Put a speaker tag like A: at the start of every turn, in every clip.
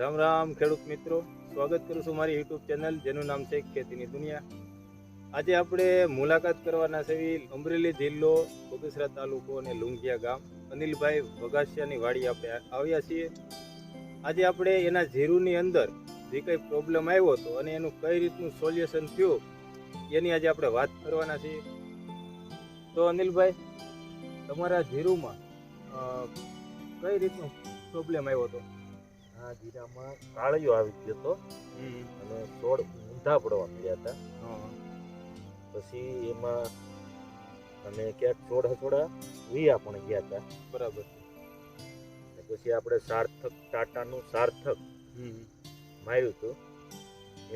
A: રામ રામ, ખેડૂત મિત્રો. સ્વાગત કરું છું મારી યુટ્યુબ ચેનલ જેનું નામ છે ખેતીની દુનિયા. આજે આપણે મુલાકાત કરવાના છે અમરેલી જિલ્લો બગસરા તાલુકો અને લુંગિયા ગામ. અનિલભાઈ વઘાસિયાની વાડી આપણે આવ્યા છીએ. આજે આપણે એના જીરુની અંદર જે કંઈ પ્રોબ્લેમ આવ્યો હતો અને એનું કઈ રીતનું સોલ્યુશન થયું, એની આજે આપણે વાત કરવાના છીએ. તો અનિલભાઈ, તમારા જીરુમાં કઈ રીતનો પ્રોબ્લેમ આવ્યો હતો?
B: આ જીરામાં કાળિયો આવી ગયો હતો અને છોડ ઊંધા પડવા મળ્યા હતા. પછી એમાં અને ક્યાંક છોડ થોડા વિયા પણ ગયા હતા.
A: બરાબર.
B: પછી આપણે સાર્થક ટાટાનું સાર્થક માર્યું હતું.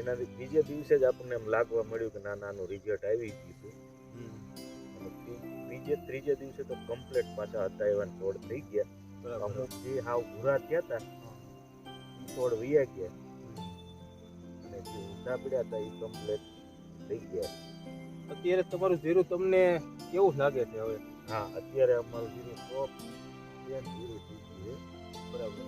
B: એનાથી બીજે દિવસે જ આપણને એમ લાગવા મળ્યું કે ના નાનું રિઝલ્ટ આવી ગયું હતું બીજે ત્રીજે દિવસે તો કમ્પ્લેટ પાછા હતા એવા છોડ થઈ ગયા.
A: બરાબર.
B: અમુક જે હાવ ભૂરા થયા હતા છોડ વીયા ગયા અને જે ઊંધા પડ્યા હતા એ કમ્પ્લીટ થઈ ગયા.
A: અત્યારે તમારું જીરું તમને કેવું લાગે છે હવે?
B: હા અત્યારે અમારું જીરું ટોપ બેન જીરું થઈ ગયું
A: બરાબર.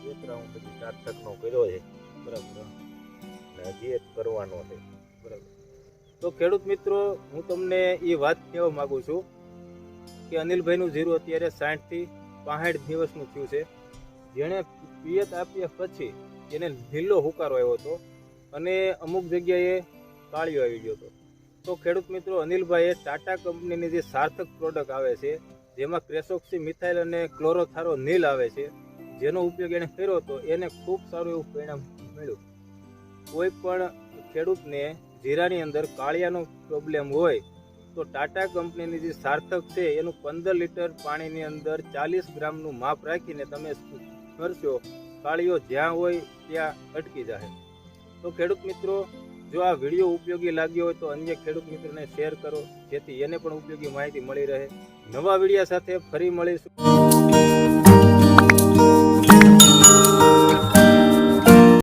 B: છે એક રાઉન્ડ પછી સાર્થકનો કર્યો છે.
A: બરાબર
B: અને હજી એક કરવાનો છે.
A: બરાબર. તો ખેડૂત મિત્રો હું તમને એ વાત કહેવા માગું છું કે અનિલભાઈનું જીરું અત્યારે સાઠથી પાસઠ દિવસનું થયું છે. જેણે પિયત આપ્યા પછી એને લીલો હુકારો આવ્યો હતો અને અમુક જગ્યાએ કાળિયો આવી ગયો હતો. તો ખેડૂત મિત્રો અનિલભાઈએ ટાટા કંપનીની જે સાર્થક પ્રોડક્ટ આવે છે, જેમાં ક્રેસોક્સી, મિથાઇલ અને ક્લોરોથારો નીલ આવે છે, જેનો ઉપયોગ એણે કર્યો હતો, એને ખૂબ સારું એવું પરિણામ મળ્યું. કોઈ પણ ખેડૂતને જીરાની અંદર કાળિયાનો પ્રોબ્લેમ હોય, તો ટાટા કંપનીની જે સાર્થક છે, એનું પંદર લીટર પાણીની અંદર ચાલીસ ગ્રામનું માપ રાખીને તમે કરશો કાળીઓ જ્યાં હોય ત્યાં અટકી જાય તો ખેડૂત મિત્રો, જો આ વીડિયો ઉપયોગી લાગ્યો હોય તો અન્ય ખેડૂત મિત્રોને શેર કરો, જેથી એને પણ ઉપયોગી માહિતી મળી રહે. નવા વિડીયા સાથે ફરી મળીશું.